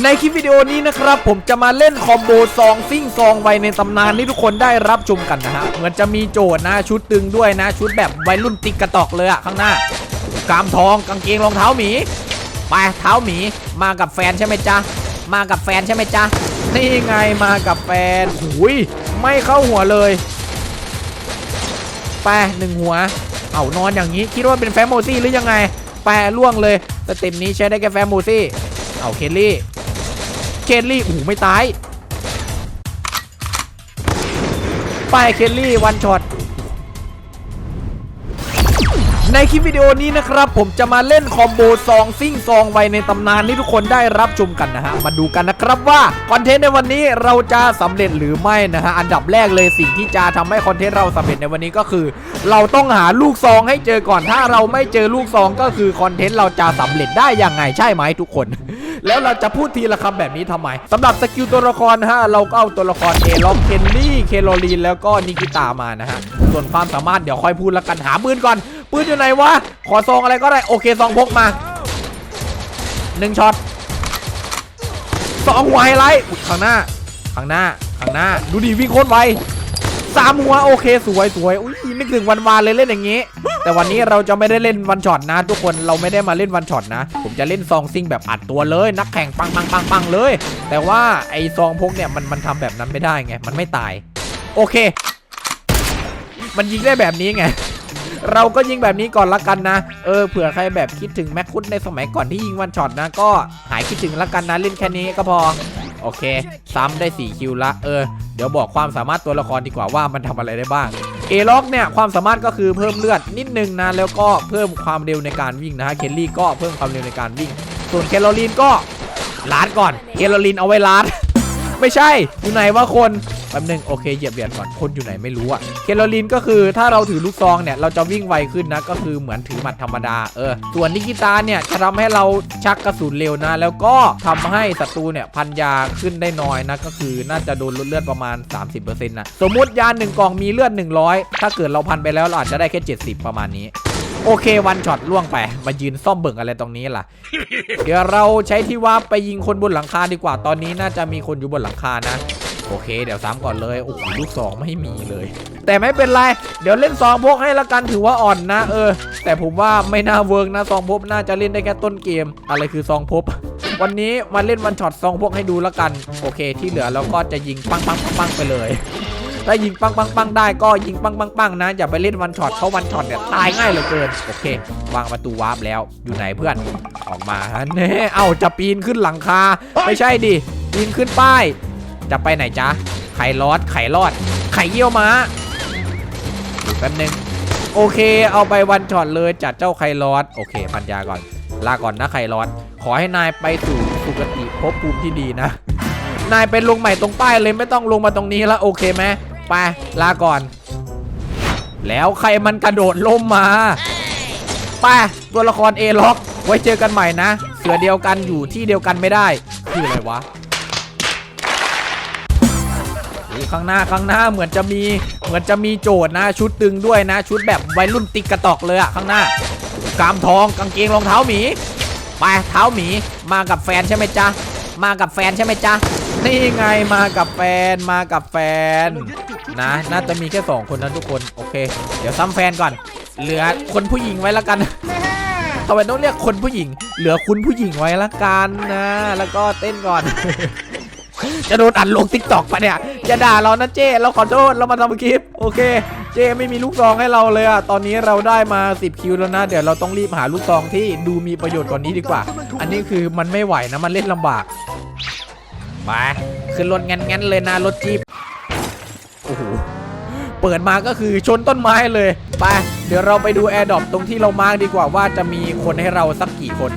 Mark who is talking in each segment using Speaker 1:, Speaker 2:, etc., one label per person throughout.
Speaker 1: ในคลิปวิดีโอนี้นะครับ ผมจะมาเล่นคอมโบซองซิ่งซองไวในตำนานที่ทุกคนได้รับชมกันนะฮะ เหมือนจะมีโจทย์นะชุดตึงด้วยนะ ชุดแบบวัยรุ่นติกกระตอกเลยอะข้างหน้ากามทองกางเกงรองเท้าหมีไปเท้าหมีมากับแฟนใช่ไหมจ๊ะมากับแฟนใช่ไหมจ๊ะนี่ไงมากับแฟนหุยไม่เข้าหัวเลยไปหนึ่งหัว เอานอนอย่างนี้คิดว่าเป็นแฟมโมซี่หรือยังไงแปรล่วงเลยสเต็ปนี้ใช้ได้แค่แฟมโมซี่เอาเคลลี่ เคลลี่โอ้โหไม่ตายไปเคลลี่วันช็อต ในคลิปวิดีโอนี้นะครับ ผมจะมาเล่นคอมโบซองซิ่งซองไวในตำนานที่ทุกคนได้รับชมกันนะฮะ มาดูกันนะครับว่าคอนเทนต์ในวันนี้เราจะสำเร็จหรือไม่นะฮะ อันดับแรกเลยสิ่งที่จะทำให้คอนเทนต์เราสำเร็จในวันนี้ก็คือ เราต้องหาลูกซองให้เจอก่อนถ้าเราไม่เจอลูกซองก็คือคอนเทนต์เราจะสำเร็จได้ยังไงใช่ไหมทุกคน แล้วเราจะพูดทีละคำแบบนี้ทำไมสำหรับสกิลตัวละครฮะเราก็เอาตัวละครเอล็อกเคนลี่เคโรลีนแล้วก็นิกิตามานะฮะส่วนความสามารถเดี๋ยวค่อยพูดละกันหาปืนก่อน ปืนอยู่ไหนวะ ขอซองอะไรก็ได้ โอเคซองพกมาหนึ่งช็อตสองหัวไฮไลท์อุ๊ยข้างหน้า ข้างหน้า ข้างหน้า ดูดีวิ่งโคตรไวสามหัวโอเคสวยสวยอุ้ยนึกถึงวันวานเลยเล่นอย่างนี้ แต่วันนี้เราจะไม่ได้เล่นวันช็อตนะ ทุกคนเราไม่ได้มาเล่นวันช็อตนะ ผมจะเล่นซองซิงแบบอัดตัวเลย นักแข่งปังปังปังปังเลย แต่ว่าไอ้ซองพกเนี่ยมันมันทำแบบนั้นไม่ได้ไง มันไม่ตาย โอเค มันยิงได้แบบนี้ไง เราก็ยิงแบบนี้ก่อนละกันนะ เออเผื่อใครแบบคิดถึงแม็กคุดในสมัยก่อนที่ยิงวันช็อตนะ ก็หายคิดถึงละกันนะเล่นแค่นี้ก็พอ โอเค ซ้ำได้ 4 คิวละ เออ เดี๋ยวบอกความสามารถตัวละครดีกว่าว่ามันทำอะไรได้บ้างเอล็อกเนี่ยความสามารถก็คือเพิ่มเลือดนิดนึงนะแล้วก็เพิ่มความเร็วในการวิ่งนะฮะเคลลี่ก็เพิ่มความเร็วในการวิ่ง ส่วนเคโรลีนก็ล้านก่อนเคโรลีนเอาไว้ล้าน ไม่ใช่อยู่ไหนว่าคน แป๊บนึงโอเคเหยียบเหรียญก่อนคนอยู่ไหนไม่รู้อะเคโรลีนก็คือถ้าเราถือลูกซองเนี่ยเราจะวิ่งไวขึ้นนะก็คือเหมือนถือหมัดธรรมดาเออส่วนนิกิตาเนี่ยจะทำให้เราชักกระสุนเร็วนะ แล้วก็ทำให้ศัตรูเนี่ยพันยาขึ้นได้น้อยนะก็คือน่าจะโดนลดเลือดประมาณ 30%นะสมมุติยาหนึ่งกล่องมีเลือด 100 ถ้าเกิดเราพันไปแล้วเราอาจจะได้แค่ 70 ประมาณนี้โอเควันช็อตล่วงไป มายืนซ่อมเบิ่งอะไรตรงนี้ล่ะ เดี๋ยวเราใช้ที่ว่าไปยิงคนบนหลังคาดีกว่าตอนนี้น่าจะมีคนอยู่บนหลังคานะ โอเค เดี๋ยวซ้ำก่อนเลย โอ้โหลูกซองไม่มีเลย แต่ไม่เป็นไร เดี๋ยวเล่นซองพกให้ละกันถือว่าอ่อนนะ เออ แต่ผมว่าไม่น่าเวิร์กนะซองพบน่าจะเล่นได้แค่ต้นเกม อะไรคือซองพบ วันนี้มาเล่นวันช็อตซองพกให้ดูละกัน โอเค ที่เหลือเราก็จะยิงปังปังปังปังไปเลยถ้ายิงปังปังปังได้ก็ยิงปังปังปังนะ อย่าไปเล่นวันช็อตเพราะวันช็อตเนี่ยตายง่ายเหลือเกิน โอเค วางประตูวาร์ปแล้วอยู่ไหนเพื่อนออกมาฮะเน่เอ้าจะปีนขึ้นหลังคา ไม่ใช่ดิปีนขึ้นป้าย จะไปไหนจ๊ะ ไข่รอด ไข่รอด ไข่เยี่ยวม้าดูแป๊บนึง โอเค เอาไปวันช็อตเลยจัดเจ้าไข่รอด โอเค พันยาก่อน ลาก่อนนะไข่รอด ขอให้นายไปสู่สุคติภพภูมิที่ดีนะ นายไปลงใหม่ตรงป้ายเลยไม่ต้องลงมาตรงนี้แล้วโอเคไหมไป ลาก่อน แล้วใครมันกระโดดล่มมาไปตัวละครเอล็อกไว้เจอกันใหม่นะ เสือเดียวกันอยู่ที่เดียวกันไม่ได้ คืออะไรวะ ข้างหน้าข้างหน้าเหมือนจะมีเหมือนจะมีโจทย์นะ ชุดตึงด้วยนะ ชุดแบบวัยรุ่นติกกระตอกเลยอะข้างหน้ากามทองกางเกงรองเท้าหมีไปเท้าหมีมากับแฟนใช่ไหมจ๊ะมากับแฟนใช่ไหมจ๊ะนี่ไงมากับแฟนมากับแฟนนะ น่าจะมีแค่สองคนนั้นทุกคนโอเค เดี๋ยวซ้ำแฟนก่อน เหลือคนผู้หญิงไว้ละกันทำไมต้องเรียกคนผู้หญิง เหลือคุณผู้หญิงไว้ละกันนะ แล้วก็เต้นก่อน จะโดนอัดลงติ๊กตอกปะเนี่ยอย่าด่าเรานะเจ้เราขอโทษเรามาทำคลิป โอเค เจ้ไม่มีลูกซองให้เราเลยอะตอนนี้เราได้มา 10 คิวแล้วนะ เดี๋ยวเราต้องรีบหาลูกซองที่ดูมีประโยชน์กว่านนี้ดีกว่า อันนี้คือมันไม่ไหวนะมันเล่นลำบากไปขึ้นรถงั้นๆเลยนะรถจี๊ปโอ้โหเปิดมาก็คือชนต้นไม้เลย ไป เดี๋ยวเราไปดูแอร์ดรอปตรงที่เรามาร์กดีกว่าว่าจะมีคนให้เราสักกี่คน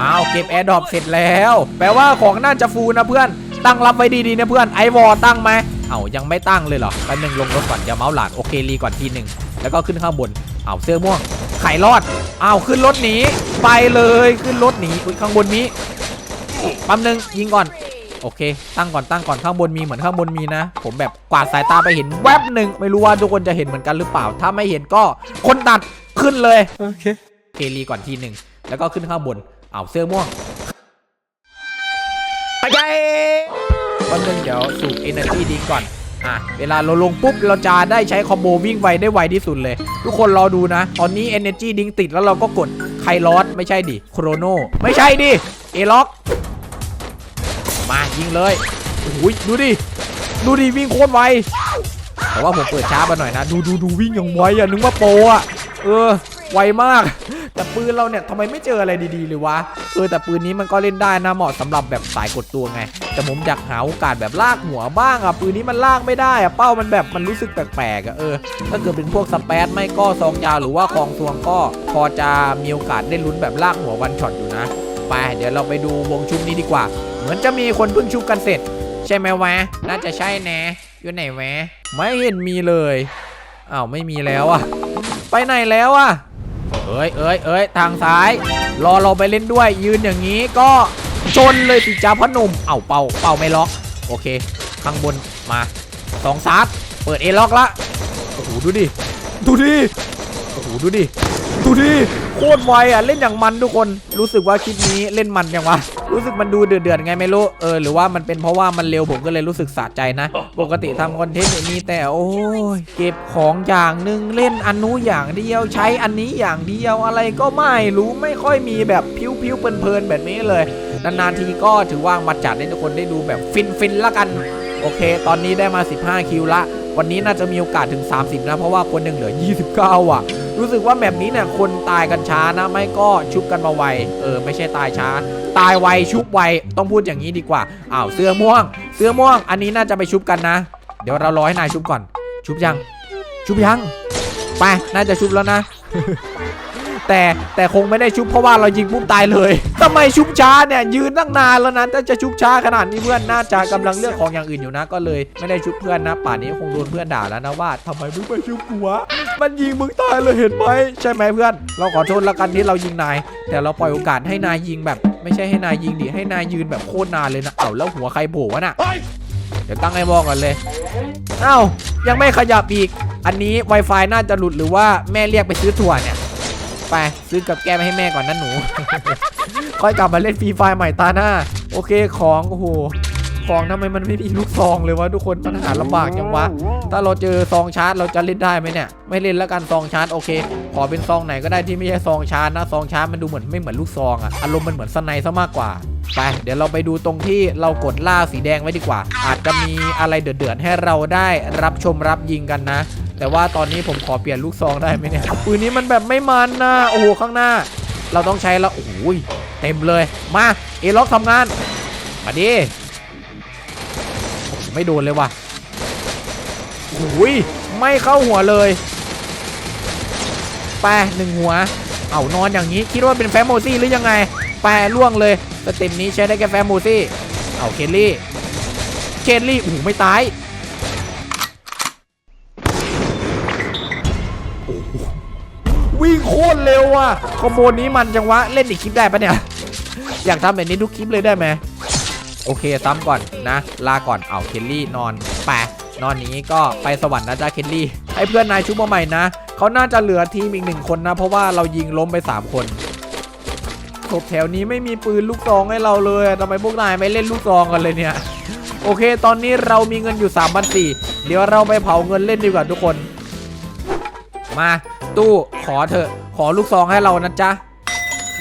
Speaker 1: อ้าวเก็บแอร์ดรอปเสร็จแล้ว แปลว่าของน่าจะฟูลนะเพื่อน ตั้งรับไว้ดีๆนะเพื่อนไอวอตั้งไหมเอายังไม่ตั้งเลยเหรอแป๊บนึงลงรถก่อนอย่าเมาส์หลานโอเครีก่อนทีหนึ่งแล้วก็ขึ้นข้างบนเอาเสื้อม่วงไข่รอดเอาขึ้นรถหนีไปเลยขึ้นรถหนีอุ้ยข้างบนนี้แป๊บนึงยิงก่อนโอเค ตั้งก่อนตั้งก่อนข้างบนมีเหมือนข้างบนมีนะ ผมแบบกวาดสายตาไปเห็นแวบหนึ่งไม่รู้ว่าทุกคนจะเห็นเหมือนกันหรือเปล่า ถ้าไม่เห็นก็คนตัดขึ้นเลย
Speaker 2: โอเค
Speaker 1: เคลีก่อนทีหนึ่งแล้วก็ขึ้นข้างบน เอาเสื้อม่วงไปใจวันนึงเดี๋ยวสูบ energy ดีก่อนอะเวลาเราลงปุ๊บ เราจะได้ใช้คอมโบวิ่งไวได้ไวที่สุดเลย ทุกคนรอดูนะ ตอนนี้ energy ดิงติดแล้วเราก็กดไคลอสไม่ใช่ดิโครโนไม่ใช่ดิ เอล็อก มายิงเลยโอ้โหดูดิ ดูดิ วิ่งโคตรไว แต่ว่าผมเปิดช้าไปหน่อยนะ ดูดูดูวิ่งอย่างไวอะนึกว่าโปอะ เออ ไวมาก แต่ปืนเราเนี่ยทำไมไม่เจออะไรดีๆเลยวะเออแต่ปืนนี้มันก็เล่นได้นะเหมาะสำหรับแบบสายกดตัวไง แต่ผมอยากหาโอกาสแบบลากหัวบ้างอะปืนนี้มันลากไม่ได้อะเป้ามันแบบมันรู้สึกแปลกๆอะเออถ้าเกิดเป็นพวกสเปซไม่ก็ซองยาวหรือว่าคลองซวงก็พอจะมีโอกาสได้ลุ้นแบบลากหัววันช็อตอยู่นะไปเดี๋ยวเราไปดูวงชุบนี้ดีกว่า เหมือนจะมีคนเพิ่งชุบกันเสร็จ ใช่ไหมวะน่าจะใช่แนะอยู่ไหนแวะไม่เห็นมีเลยอ้าวไม่มีแล้วอะไปไหนแล้วอะ เอ้ยเอ้ยเอ้ยทางซ้าย รอเราไปเล่นด้วย ยืนอย่างนี้ก็ชนเลยสิจ้าพ่อหนุ่ม เอ้าเป่าเป่าไม่ล็อก โอเค ข้างบนมาสองซัดเปิดเอล็อกละโอ้โหดูดิ ดูดิ โอ้โหดูดิ ดูดิโคตรไวอะเล่นอย่างมันทุกคนรู้สึกว่าคลิปนี้เล่นมันยังวะรู้สึกมันดูเดือดๆไงไม่รู้เออหรือว่ามันเป็นเพราะว่ามันเร็วผมก็เลยรู้สึกสะใจนะ ปกติทำคอนเทนต์อย่างนี้แต่โอ้ยเก็บของอย่างหนึ่งเล่นอันนู้อย่างเดียวใช้อันนี้อย่างเดียวอะไรก็ไม่รู้ไม่ค่อยมีแบบพิ้วๆเพลินๆแบบนี้เลยนานๆทีก็ถือว่ามาจัดให้ทุกคนได้ดูแบบฟินๆละกัน โอเค ตอนนี้ได้มา 15 คิวละ วันนี้น่าจะมีโอกาสถึง 30 นะ เพราะว่าคนหนึ่งเหลือ 29 อะ รู้สึกว่าแบบนี้เนี่ยคนตายกันช้านะ ไม่ก็ชุบกันมาไว เออ ไม่ใช่ตายช้า ตายไวชุบไว ต้องพูดอย่างนี้ดีกว่า อ้าว เสื้อม่วง เสื้อม่วง อันนี้น่าจะไปชุบกันนะ เดี๋ยวเรารอให้นายชุบก่อน ชุบยัง ชุบยัง ไป น่าจะชุบแล้วนะ แต่แต่คงไม่ได้ชุบเพราะว่าเรายิงปุ๊บตายเลยทำไมชุบช้าเนี่ยยืนตั้งนานแล้วนะถ้าจะชุบช้าขนาดนี้เพื่อนน่าจะกำลังเลือกของอย่างอื่นอยู่นะ ก็เลยไม่ได้ชุบเพื่อนนะ ป่านนี้คงโดนเพื่อนด่าแล้วนะว่าทำไมมึงไม่ชุบกูวะมันยิงมึงตายเลยเห็นไหมใช่ไหมเพื่อน เราขอโทษแล้วกันที่เรายิงนาย แต่เราปล่อยโอกาสให้นายยิงแบบ ไม่ใช่ให้นายยิงดิให้นายยืนแบบโคตรนานเลยนะเอ้าแล้วหัวใครโผล่วะน่ะเดี๋ยวตั้งให้มองก่อนเลยเอ้ายังไม่ขยับอีก อันนี้ Wi-Fi น่าจะหลุดหรือว่าแม่เรียกไปซื้อถั่วเนี่ย ไปซื้อกับแก้ไปให้แม่ก่อนนะหนู ค่อยกลับมาเล่นฟรีไฟใหม่ตาหน้า โอเคของโอ้โหของทำไมมันไม่มีลูกซองเลยวะทุกคนมันหาลำบากจังวะ ถ้าเราเจอซองชาร์จเราจะเล่นได้ไหมเนี่ย ไม่เล่นแล้วกันซองชาร์จโอเค ขอเป็นซองไหนก็ได้ที่ไม่ใช่ซองชาร์จนะซองชาร์จมันดูเหมือนไม่เหมือนลูกซองอะอารมณ์มันเหมือนสไนซะมากกว่าไปเดี๋ยวเราไปดูตรงที่เรากดล่าสีแดงไว้ดีกว่า อาจจะมีอะไรเดือดๆให้เราได้รับชมรับยิงกันนะ แต่ว่าตอนนี้ผมขอเปลี่ยนลูกซองได้ไหมเนี่ยปืนนี้มันแบบไม่มันนะโอ้โหข้างหน้า เราต้องใช้แล้วโอ้โหเต็มเลยมาเอล็อกทำงานมาดิไม่โดนเลยว่ะโอ้ยไม่เข้าหัวเลยแปะหนึ่งหัว เอานอนอย่างนี้คิดว่าเป็นแฟมโมซี่หรือยังไงแปรล่วงเลยสเต็ปนี้ใช้ได้แค่แฟมโมซี่เอาเคลลี่เคลลี่โอ้โหไม่ตาย รเร็วอะคอมโบนี้มันจังวะเล่นอีกคลิปได้ปะเนี่ย อยากทำแบบนี้ทุกคลิปเลยได้ไหมโอเคซ้ำก่อนนะ ลาก่อนเอาเคลลี่นอนแปะนอนนี้ก็ไปสวรรค์นะจ๊ะเคลลี่ให้เพื่อนนายชุบมาใหม่นะเขาน่าจะเหลือทีมอีกหนึ่งคนนะ เพราะว่าเรายิงล้มไป 3 คนศพแถวนี้ไม่มีปืนลูกซองให้เราเลยทำไมพวกนายไม่เล่นลูกซองกันเลยเนี่ยโอเค ตอนนี้เรามีเงินอยู่3 4 0 0เดี๋ยวเราไปเผาเงินเล่นดีกว่าทุกคน มาตู้ขอเถอะ อลูกซองให้เรานะจ๊ะ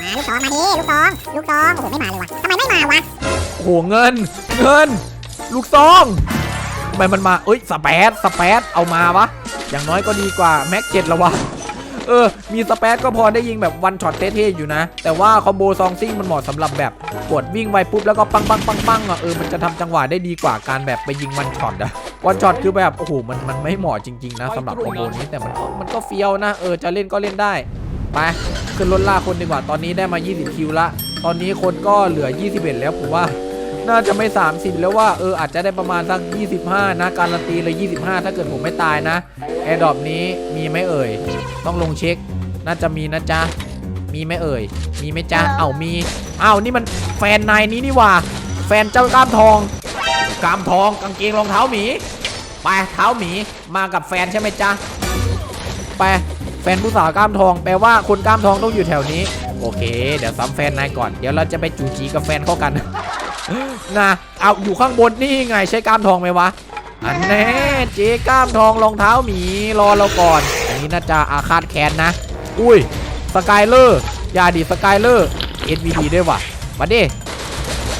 Speaker 2: มาลูกซองมาดิลูกซองลูกซองโอ้โหไม่มาเลยวะทำไมไม่มาวะ
Speaker 1: โอ้โหเงิน เงิน ลูกซองทำไมมันมาเอ้ยสเปซสเปซเอามาวะอย่างน้อยก็ดีกว่าแม็กเจ็ดแล้ววะเออ มีสเปซก็พอได้ยิงแบบวันช็อตเท่ๆอยู่นะ แต่ว่าคอมโบซองซิ่งมันเหมาะสำหรับแบบกดวิ่งไวปุ๊บแล้วก็ปังปังปังปังอะเออมันจะทำจังหวะได้ดีกว่าการแบบไปยิงวันช็อตอะวันช็อตคือแบบโอ้โหมันมันไม่เหมาะจริงๆนะสำหรับคอมโบนี้แต่มันก็มันก็เฟี้ยวนะเออจะเล่นก็เล่นได้ ไป ขึ้นรถล่าคนดีกว่า ตอนนี้ได้มา 20 คิวละ ตอนนี้คนก็เหลือ 21 แล้วผมว่า น่าจะไม่ 30 แล้วว่าเอออาจจะได้ประมาณสัก 25 นะ การันตีเลย 25 ถ้าเกิดผมไม่ตายนะแอร์ดรอปนี้มีไหมเอ่ย ต้องลงเช็ค น่าจะมีนะจ๊ะ มีไหมเอ่ย มีไหมจ๊ะ เอ้ามี เอ้านี่มันแฟนนายนี้นี่หว่า แฟนเจ้ากล้ามทอง กล้ามทองกางเกงรองเท้าหมี ไปเท้าหมีมากับแฟนใช่ไหมจ๊ะ ไป แฟนผู้สาวกล้ามทอง แปลว่าคนกล้ามทองต้องอยู่แถวนี้ โอเค เดี๋ยวซ้ำแฟนนายก่อน เดี๋ยวเราจะไปจูจีกับแฟนเขากันนะเอาอยู่ข้างบนนี่ไงใช้กล้ามทองไหมวะ อันแน่เจ๊กล้ามทองรองเท้าหมีรอเราก่อน อันนี้น่าจะอาฆาตแค้นนะ อุ้ยสกายเลอร์อย่าดิสกายเลอร์ SVD ด้วยว่ะ มาดิ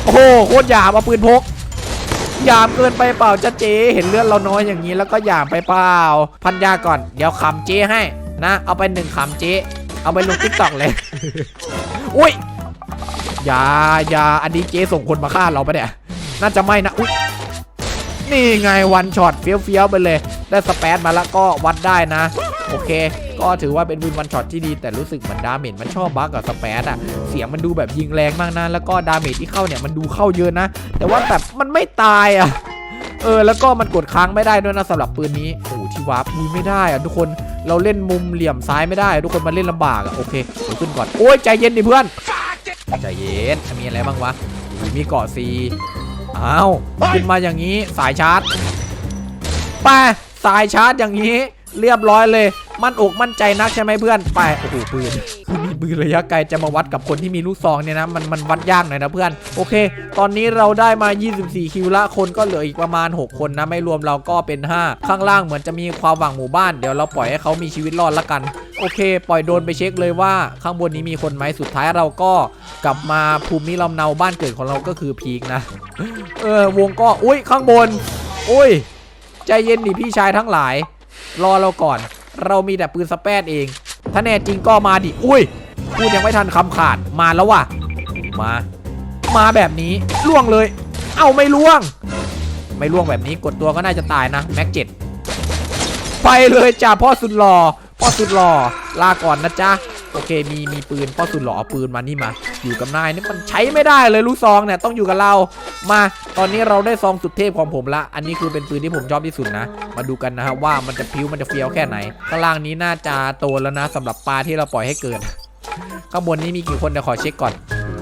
Speaker 1: โอ้โหโคตรหยาบเอาปืนพกหยามเกินไปเปล่าจ้าเจ๊เห็นเลือดเราน้อยอย่างนี้แล้วก็หยามไปเปล่า พันยาก่อน เดี๋ยวขำเจ๊ให้ นะ เอาไปหนึ่งขำเจ๊เอาไปลงติ๊กต็อกเลย อุ้ยอย่าอย่าอันนี้เจ๊ส่งคนมาฆ่าเราปะเนี่ย น่าจะไม่นะอุ้ยนี่ไงวันช็อตเฟี้ยวเฟี้ยวๆไปเลย ได้สเปซมาแล้วก็วัดได้นะ โอเค ก็ถือว่าเป็นวินวันช็อตที่ดีแต่รู้สึกเหมือนดาเมจมันชอบบั๊กกับสเปซอะเสียงมันดูแบบยิงแรงมากนะ แล้วก็ดาเมจที่เข้าเนี่ยมันดูเข้าเยอะนะ แต่ว่าแบบมันไม่ตายอะเออแล้วก็มันกดค้างไม่ได้ด้วยนะสำหรับปืนนี้โอ้ที่วาร์ปมุยไม่ได้อะทุกคน เราเล่นมุมเหลี่ยมซ้ายไม่ได้ ทุกคนมาเล่นลำบากอะโอเคเดี๋ยวขึ้นก่อนโอ้ยใจเย็นดิเพื่อนใจเย็นมีอะไรบ้างวะมีเกาะซีอ้าวขึ้นมาอย่างนี้สายชาร์จไปสายชาร์จอย่างนี้ เรียบร้อยเลย มั่นอกมั่นใจนักใช่ไหมเพื่อนไปโอ้โหปืนคือมีปืนระยะไกลจะมาวัดกับคนที่มีลูกซองเนี่ยนะมันมันวัดยากหน่อยนะเพื่อนโอเค ตอนนี้เราได้มา 24 คิวละคนก็เหลืออีกประมาณ 6 คนนะไม่รวมเราก็เป็น 5 ข้างล่างเหมือนจะมีความหวังหมู่บ้านเดี๋ยวเราปล่อยให้เขามีชีวิตรอดละกันโอเค ปล่อยโดนไปเช็คเลยว่าข้างบนนี้มีคนไหมสุดท้ายเราก็กลับมาภูมิลำเนาบ้านเกิดของเราก็คือพีกนะ เออวงก็อุ้ยข้างบนอุ้ยใจเย็นดิพี่ชายทั้งหลาย รอเราก่อน เรามีแต่ปืนสเปดเอง ถ้าแน่จริงก็มาดิ อุ้ยพูดยังไม่ทันคำขาด มาแล้วว่ะ มา มาแบบนี้ล่วงเลย เอ้าไม่ล่วง ไม่ล่วงแบบนี้กดตัวก็น่าจะตายนะแม็กเจ็ดไปเลยจ้าพ่อสุดหล่อพ่อสุดหล่อลาก่อนนะจ๊ะโอเคมีมีปืนพ่อสุดหล่อเอาปืนมานี่มา อยู่กับนายนี่มันใช้ไม่ได้เลยลูกซองเนี่ยต้องอยู่กับเรา มาตอนนี้เราได้ซองสุดเทพของผมละ อันนี้คือเป็นปืนที่ผมชอบที่สุดนะ มาดูกันนะครับว่ามันจะพิ้วมันจะเฟี้ยวแค่ไหนข้างล่างนี้น่าจะโตแล้วนะสำหรับปลาที่เราปล่อยให้เกิดข้างบนนี้มีกี่คนเดี๋ยวขอเช็คก่อน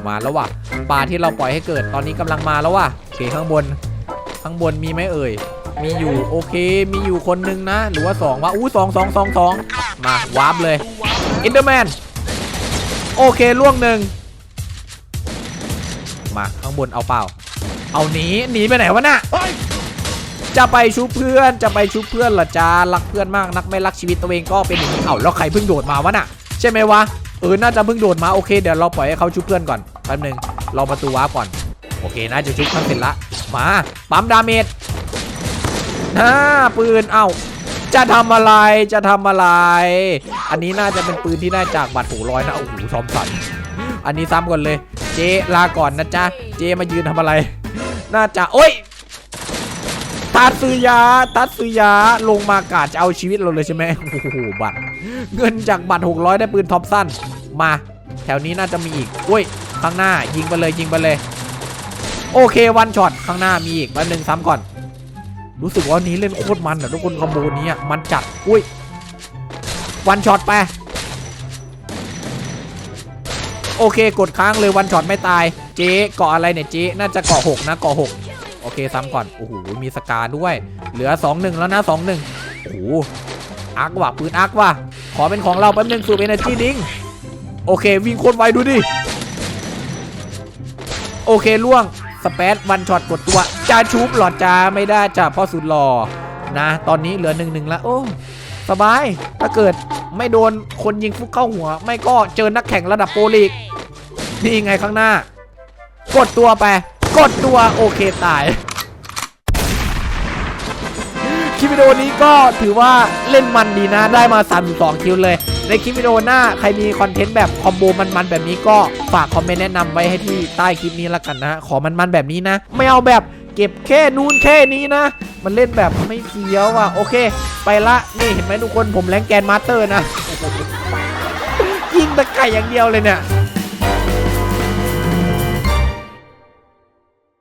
Speaker 1: มาแล้วว่ะปลาที่เราปล่อยให้เกิดตอนนี้กำลังมาแล้วว่ะโอเคข้างบน ข้างบนมีไหมเอ่ยมีอยู่โอเค มีอยู่คนนึงนะ หรือว่า2ว่าอู้สองสองสองสองมาวาร์ปเลยอินเดอร์แมนโอเคล่วงหนึ่งาข้างบนเอาเปล่า เอาหนีหนีไปไหนวะน่ะจะไปชุบเพื่อนจะไปชุบเพื่อนเหรอจ้ารักเพื่อนมากนักไม่รักชีวิตตัวเองก็เป็นอย่างนี้เอาแล้วใครเพิ่งโดดมาวะน่ะ ใช่ไหมวะเออน่าจะเพิ่งโดดมาโอเคเดี๋ยวเราปล่อยให้เขาชุบเพื่อนก่อนแป๊บนึงรอประตูวาร์ปก่อนโอเคน่าจะชุบมันเสร็จละมาปั๊มดาเมจน้าปืนเอ้าจะทำอะไรจะทำอะไร อันนี้น่าจะเป็นปืนที่ได้จากบัตรหูร้อยนะโอ้โหซอมสัน อันนี้ซ้ำก่อนเลย เจลาก่อนนะจ๊ะ เจมายืนทำอะไร น่าจะโอ้ยทัตสึยะทัตสึยะลงมากาจะเอาชีวิตเราเลยใช่ไหมโอ้โหบัตร เงินจากบัตร600 ได้ปืนท็อปสั้น มา แถวนี้น่าจะมีอีกโอ้ย ข้างหน้ายิงไปเลยยิงไปเลย โอเควันช็อตข้างหน้ามีอีกมาหนึ่งซ้ำก่อน รู้สึกว่าวันนี้เล่นโคตรมันอะทุกคนคอมโบนี้มันจัดอุ้ยวันช็อตไป โอเค กดค้างเลยวันช็อตไม่ตาย เจ๊เกาะอะไรเนี่ยเจ๊น่าจะเกาะหกนะเกาะหกโอเคซ้ำก่อน โอ้โห มีสกาด้วย เหลือ 2-1 แล้วนะ 2-1 โอ้โหอาร์คว่ะปืนอาร์คว่ะ ขอเป็นของเราแป๊บนึงสูบเอเนจีดิงโอเค วิ่งโคตรไวดูดิ โอเคล่วง สเปซวันช็อตกดตัวจะชุบหลอดจ้าไม่ได้จ้าพ่อสุดหล่อนะ ตอนนี้เหลือหนึ่งหนึ่งแล้วโอ้ สบาย ถ้าเกิด ไม่โดนคนยิงฟุกเข้าหัว ไม่ก็เจอนักแข่งระดับโปรลีก นี่ไงข้างหน้า กดตัวไป กดตัวโอเคตาย คลิปวิดีโอนี้ก็ถือว่าเล่นมันดีนะได้มา32คิวเลย ในคลิปวิดีโอหน้าใครมีคอนเทนต์แบบคอมโบมันๆแบบนี้ก็ฝากคอมเมนต์แนะนำไว้ให้ที่ใต้คลิปนี้ละกันนะ ขอมันๆแบบนี้นะ ไม่เอาแบบ เก็บแค่นู้นแค่นี้นะ มันเล่นแบบไม่เสียวอะโอเค ไปละนี่เห็นไหมทุกคนผมแรงแกนมาสเตอร์นะยิงตะไก่อย่างเดียวเลยเนี่ย